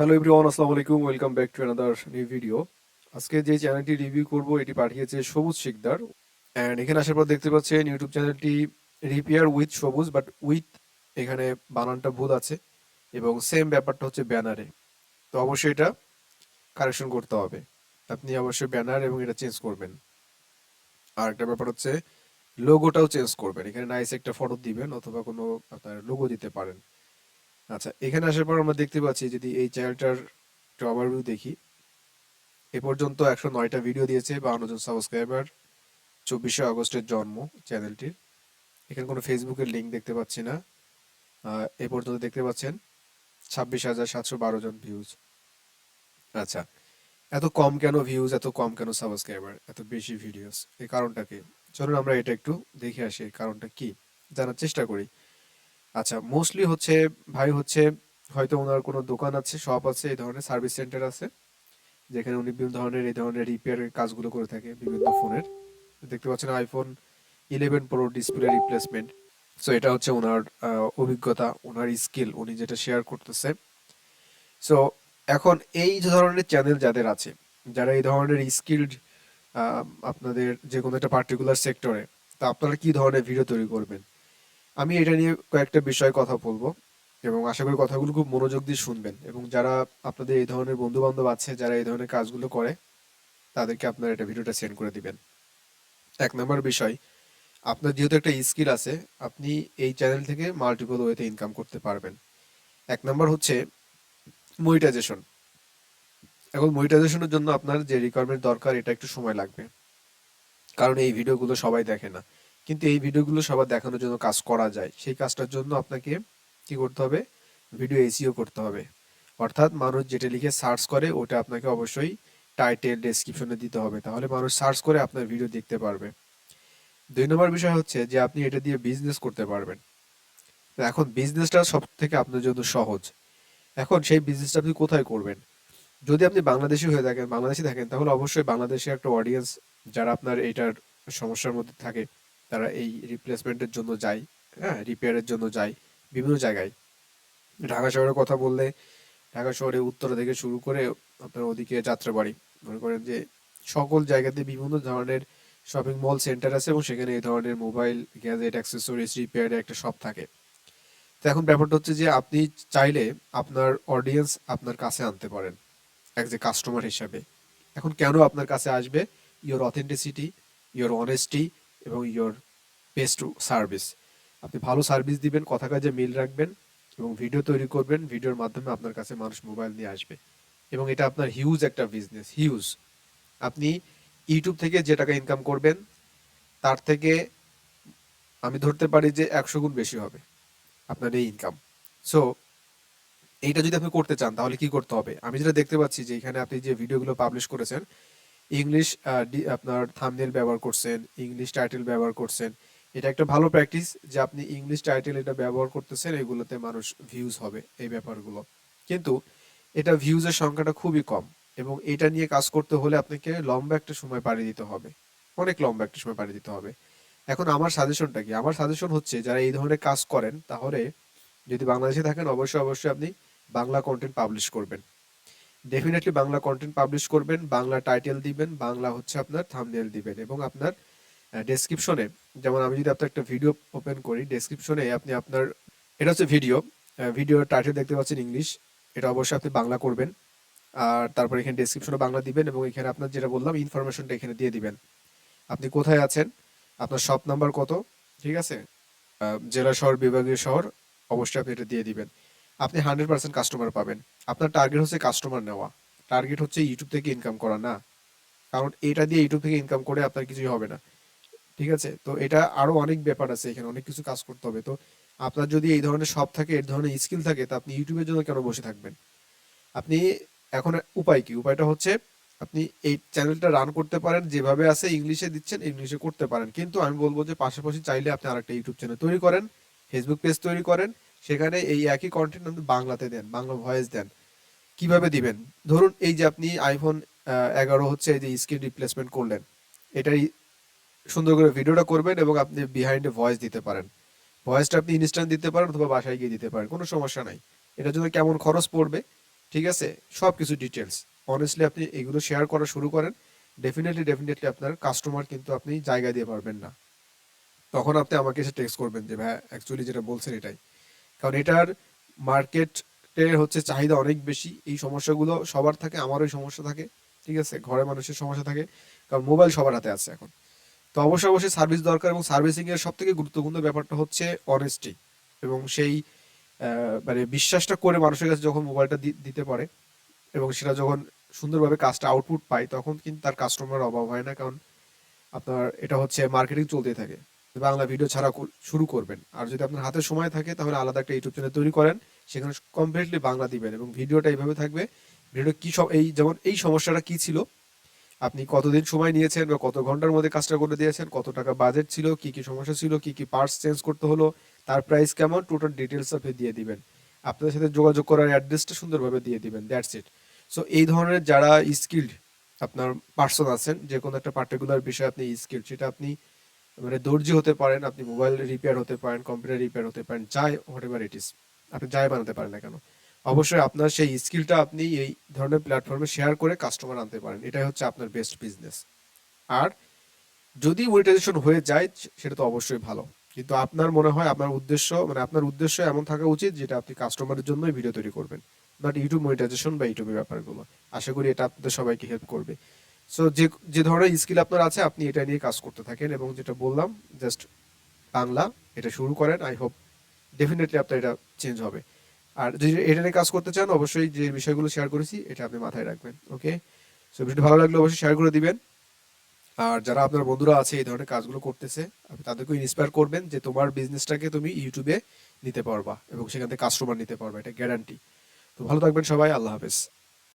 Hello everyone আসসালামু আলাইকুম welcome back to another new video আজকে যে চ্যানেলটি রিভিউ করব, এটি পাঠিয়েছে সবুজ শিকদার। অ্যান্ড এখানে আসার পর দেখতে পাচ্ছেন ইউটিউব চ্যানেলটি repair with Sabuj but with এখানে বানানটা ভুল আছে এবং সেম ব্যাপারটা হচ্ছে ব্যানারে তো অবশ্যই এটা কারেকশন করতে হবে। আপনি অবশ্যই ব্যানার এবং এটা চেঞ্জ করবেন। আর একটা ব্যাপার হচ্ছে লোগোটাও চেঞ্জ করবেন। এখানে নাইস একটা ফটো দিবেন অথবা কোনো আপনার লোগো দিতে পারেন। আচ্ছা এখানে আসার পর আমরা দেখতে পাচ্ছি যদি এই চ্যানেলটার একটু ওভারভিউ দেখি, এ পর্যন্ত একশো নয়টা ভিডিও দিয়েছে বাউন্ন জন সাবস্ক্রাইবার চব্বিশে আগস্টের জন্ম চ্যানেলটির এখানে কোনো ফেসবুকের লিঙ্ক দেখতে পাচ্ছি না। এ পর্যন্ত দেখতে পাচ্ছেন ছাব্বিশ হাজার সাতশো বারো জন ভিউজ আচ্ছা এত কম কেন ভিউজ এত কম কেন সাবস্ক্রাইবার এত বেশি ভিডিওস এই কারণটা কি? চলুন আমরা এটা একটু দেখে আসি কারণটা কি? জানার চেষ্টা করি। আচ্ছা মোস্টলি হচ্ছে, ভাই হচ্ছে, হয়তো ওনার কোনো দোকান আছে শপ আছে, এই ধরনের সার্ভিস সেন্টার আছে, যেখানে উনি বিভিন্ন ধরনের, এই ধরনের রিপেয়ারের কাজগুলো করে থাকে বিভিন্ন ফোনের। দেখতে পাচ্ছেন iPhone eleven pro display replacement so এটা হচ্ছে ওনার অভিজ্ঞতা, ওনার স্কিল উনি যেটা শেয়ার করতেছে। সো এখন এই ধরনের চ্যানেল যাদের আছে, যারা এই ধরনের স্কিল্ড আপনাদের যে কোনো একটা পার্টিকুলার সেক্টরে তা আপনারা কি ধরনের ভিডিও তৈরি করবেন? আমি এটা নিয়ে কয়েকটা বিষয়ে কথা বলব এবং আশা করি কথাগুলো খুব মনোযোগ দিয়ে শুনবেন এবং যারা আপনাদের এই ধরনের বন্ধু বান্ধব আছে, যারা এই ধরনের কাজগুলো করে, তাদেরকে আপনারা এটা ভিডিওটা সেন্ড করে দিবেন। এক নম্বর বিষয়, আপনার যেহেতু একটা স্কিল আছে, আপনি এই চ্যানেল থেকে মাল্টিপল ওয়েতে ইনকাম করতে পারবেন। এক নম্বর হচ্ছে মনিটাইজেশন এখন মনিটাইজেশনের জন্য আপনার যে রিকোয়ারমেন্ট দরকার, এটা একটু সময় লাগবে। কারণ এই ভিডিওগুলো সবাই দেখে না। কিন্তু এই ভিডিওগুলো সবার দেখানোর জন্য কাজ করা যায়। সেই কাজটার জন্য আপনাকে কি করতে হবে? ভিডিও এসিও করতে হবে। অর্থাৎ মানুষ যেটা লিখে সার্চ করে, ওটা আপনাকে অবশ্যই টাইটেল ডেসক্রিপশনে দিতে হবে। তাহলে মানুষ সার্চ করে আপনার ভিডিও দেখতে পারবে। দুই নম্বর বিষয় হচ্ছে যে আপনি এটা দিয়ে বিজনেস করতে পারবেন। এখন বিজনেসটা সব থেকে আপনার জন্য সহজ। এখন সেই বিজনেসটা আপনি কোথায় করবেন? যদি আপনি বাংলাদেশি হয়ে থাকেন, বাংলাদেশি থাকেন, তাহলে অবশ্যই বাংলাদেশে একটা অডিয়েন্স যারা আপনার এটার সমস্যার মধ্যে থাকে তারা এই রিপ্লেসমেন্টের জন্য যায় হ্যাঁ রিপেয়ারের জন্য যায় বিভিন্ন জায়গায়। ঢাকা শহরের কথা বললে, ঢাকা শহরে উত্তরা থেকে শুরু করে আপনার ওদিকে যাত্রাবাড়ি। মনে করেন যে সকল জায়গাতে বিভিন্ন ধরনের শপিং মল সেন্টার আছে এবং সেখানে এই ধরনের মোবাইল গ্যাজেট অ্যাক্সেসরিজ রিপেয়ারের একটা শপ থাকে। তো এখন ব্যাপারটা হচ্ছে যে আপনি চাইলে আপনার অডিয়েন্স আপনার কাছে আনতে পারেন অ্যাজ এ কাস্টমার হিসাবে। এখন কেন আপনার কাছে আসবে? ইওর অথেন্টিসিটি ইওর অনেস্টি এবং ইওর বেস্ট সার্ভিস আপনি ভালো সার্ভিস দিবেন, কথা কাজে মিল রাখবেন এবং ভিডিও তৈরি করবেন ভিডিওর মাধ্যমে আপনার কাছে মানুষ মোবাইল নিয়ে আসবে। এবং এটা আপনার হিউজ একটা বিজনেস হিউজ আপনি ইউটিউব থেকে যে টাকা ইনকাম করবেন, তার থেকে আমি ধরতে পারি যে একশো গুণ বেশি হবে আপনার এই ইনকাম সো এইটা যদি আপনি করতে চান, তাহলে কি করতে হবে? আমি যেটা দেখতে পাচ্ছি যে এখানে আপনি যে ভিডিওগুলো পাবলিশ করেছেন ইংলিশ আপনার থাম্বনেল ব্যবহার করছেন ইংলিশ টাইটেল ব্যবহার করছেন, এটা একটা ভালো প্র্যাকটিস যে আপনি ইংলিশ টাইটেল এটা ব্যবহার করতেছেন, এগুলোতে মানুষ ভিউজ হবে এই ব্যাপারগুলো। কিন্তু এটা ভিউজের সংখ্যাটা খুবই কম এবং এটা নিয়ে কাজ করতে হলে আপনাকে লম্বা একটা সময় পাড়ি দিতে হবে, অনেক লম্বা একটা সময় পাড়ি দিতে হবে। এখন আমার সাজেশনটা কি? আমার সাজেশন হচ্ছে যারা এই ধরনের কাজ করেন, তাহলে যদি বাংলাদেশে থাকেন, অবশ্যই অবশ্যই আপনি বাংলা কন্টেন্ট পাবলিশ করবেন। ডেফিনেটলি বাংলা কন্টেন্ট পাবলিশ করবেন, বাংলা টাইটেল দিবেন, বাংলা হচ্ছে আপনার থাম্বনেল দিবেন এবং আপনার ডেসক্রিপশনে যেমন আমি যদি আপনার একটা ভিডিও ওপেন করি ডেসক্রিপশনে আপনি আপনার, এটা হচ্ছে ভিডিও ভিডিওর টাইটেল দেখতে পাচ্ছেন ইংলিশ এটা অবশ্যই আপনি বাংলা করবেন, আর তারপর এখানে ডেসক্রিপশনে বাংলা দিবেন এবং এখানে আপনার যেটা বললাম ইনফরমেশনটা এখানে দিয়ে দিবেন। আপনি কোথায় আছেন? আপনার শপ নাম্বার কত? ঠিক আছে? জেলা শহর, বিভাগীয় শহর, অবশ্যই আপনি এটা দিয়ে দিবেন। আপনি হান্ড্রেড পার্সেন্ট কাস্টমার পাবেন। আপনার টার্গেট হচ্ছে কাস্টমার নেওয়া। টার্গেট হচ্ছে ইউটিউব থেকে ইনকাম করা, না? কারণ এটা দিয়ে ইউটিউব থেকে ইনকাম করে আপনার কিছুই হবে না। ঠিক আছে? তো এটা আরও অনেক ব্যাপার আছে এখানে, অনেক কিছু কাজ করতে হবে। তো আপনার যদি এই ধরনের সব থাকে, এই ধরনের স্কিল থাকে, তা আপনি ইউটিউবের জন্য কেন বসে থাকবেন? আপনি এখন উপায় কি? উপায়টা হচ্ছে আপনি এই চ্যানেলটা রান করতে পারেন, যেভাবে আছে ইংলিশে দিচ্ছেন ইংলিশে করতে পারেন। কিন্তু আমি বলব যে পাশাপাশি চাইলে আপনি আরেকটা ইউটিউব চ্যানেল তৈরি করেন ফেসবুক পেজ তৈরি করেন সেখানে এই একই কন্টেন্ট আপনি বাংলাতে দেন, বাংলা ভয়েস দেন। কীভাবে দিবেন? ধরুন এই যে আপনি আইফোন এগারো হচ্ছে এই যে স্ক্রিন রিপ্লেসমেন্ট করলেন, এটাই সুন্দর করে ভিডিওটা করবেন এবং আপনি বিহাইন্ডে ভয়েস দিতে পারেন। ভয়েসটা আপনি ইনস্ট্যান্ট দিতে পারেন অথবা বাসায় গিয়ে দিতে পারেন, কোনো সমস্যা নাই। এটার জন্য কেমন খরচ পড়বে? ঠিক আছে? সব কিছু ডিটেলস অনেস্টলি আপনি এগুলো শেয়ার করা শুরু করেন ডেফিনেটলি ডেফিনেটলি আপনার কাস্টমার কিন্তু আপনি জায়গা দিয়ে পারবেন না। তখন আপনি আমাকে এসে টেক্সট করবেন যে ভাই অ্যাকচুয়ালি যেটা বলছেন এটাই। কারণ এটার মার্কেটের হচ্ছে চাহিদা অনেক বেশি। এই সমস্যাগুলো সবার থাকে, আমারও সমস্যা থাকে, ঠিক আছে? ঘরে মানুষের সমস্যা থাকে, কারণ মোবাইল সবার হাতে আছে এখন। তো অবশ্যই অবশ্যই সার্ভিস দরকার এবং সার্ভিসিং এর সব থেকে গুরুত্বপূর্ণ ব্যাপারটা হচ্ছে অনেস্টি এবং সেই মানে বিশ্বাসটা করে মানুষের কাছে যখন মোবাইলটা দিতে পারে এবং সেটা যখন সুন্দরভাবে কাজটা আউটপুট পায়, তখন কিন্তু তার কাস্টমার অভাব হয় না, কারণ আপনার এটা হচ্ছে মার্কেটিং চলতেই থাকে। বাংলা ভিডিও ছাড়া শুরু করবেন। আর যদি আপনার হাতে সময় থাকে, তাহলে আলাদা একটা ইউটিউব চ্যানেল তৈরি করেন। সেখানে কমপ্লিটলি বাংলা দিবেন এবং ভিডিওটা এইভাবে থাকবে। ভিডিও কি সব এই যেমন এই সমস্যাটা কি ছিল? আপনি কতদিন সময় নিয়েছেন বা কত ঘণ্টার মধ্যে কাজটা করে দিয়েছেন? কত টাকা বাজেট ছিল? কি কি সমস্যা ছিল? কি কি পার্টস চেঞ্জ করতে হলো? তার প্রাইস কেমন? টোটাল ডিটেলস আপনি দিয়ে দিবেন। আপনাদের সাথে যোগাযোগ করার অ্যাড্রেসটা সুন্দরভাবে দিয়ে দিবেন। দ্যাটস ইট সো এই ধরনের যারা স্কিল্ড আপনার পার্সন আছেন, যে কোনো একটা পার্টিকুলার বিষয়ে আপনি স্কিল্ড সেটা আপনি মানে দর্জি হতে পারেন, আপনি মোবাইল রিপেয়ার হতে পারেন কম্পিউটার রিপেয়ার হতে পারেন, যাই হোয়াট এভার ইট ইস আপনি যাই বানাতে পারেন না কেন। অবশ্যই আপনার সেই স্কিলটা আপনি এই ধরনের প্ল্যাটফর্মে শেয়ার করে কাস্টমার আনতে পারেন, এটাই হচ্ছে আপনার বেস্ট বিজনেস আর যদি মনিটাইজেশন হয়ে যায়, সেটা তো অবশ্যই ভালো। কিন্তু আপনার মনে হয়, আপনার উদ্দেশ্য মানে আপনার উদ্দেশ্য এমন থাকা উচিত যেটা আপনি কাস্টমারের জন্যই ভিডিও তৈরি করবেন নট ইউটিউব মনিটাইজেশন বা ইউটিউবের ব্যাপারগুলো। আশা করি এটা আপনাদের সবাইকে হেল্প করবে। সো যে যে ধরনের স্কিল আপনার আছে, আপনি এটা নিয়ে কাজ করতে থাকেন এবং যেটা বললাম জাস্ট বাংলা, এটা শুরু করেন আই হোপ ডেফিনেটলি আপনার এটা চেঞ্জ হবে। আর যদি এটা নিয়ে কাজ করতে চান, অবশ্যই যে বিষয়গুলো শেয়ার করেছি, এটা আপনি মাথায় রাখবেন ওকে সো ভিডিও ভালো লাগলে অবশ্যই শেয়ার করে দিবেন। আর যারা আপনার বন্ধুরা আছে, এই ধরনের কাজগুলো করতেছে, আপনি তাদেরকে ইন্সপায়ার করবেন যে তোমার বিজনেসটাকে তুমি ইউটিউবে নিতে পারবা এবং সেখান থেকে কাস্টমার নিতে পারবা, এটা গ্যারান্টি তো ভালো থাকবেন সবাই, আল্লাহ হাফেজ।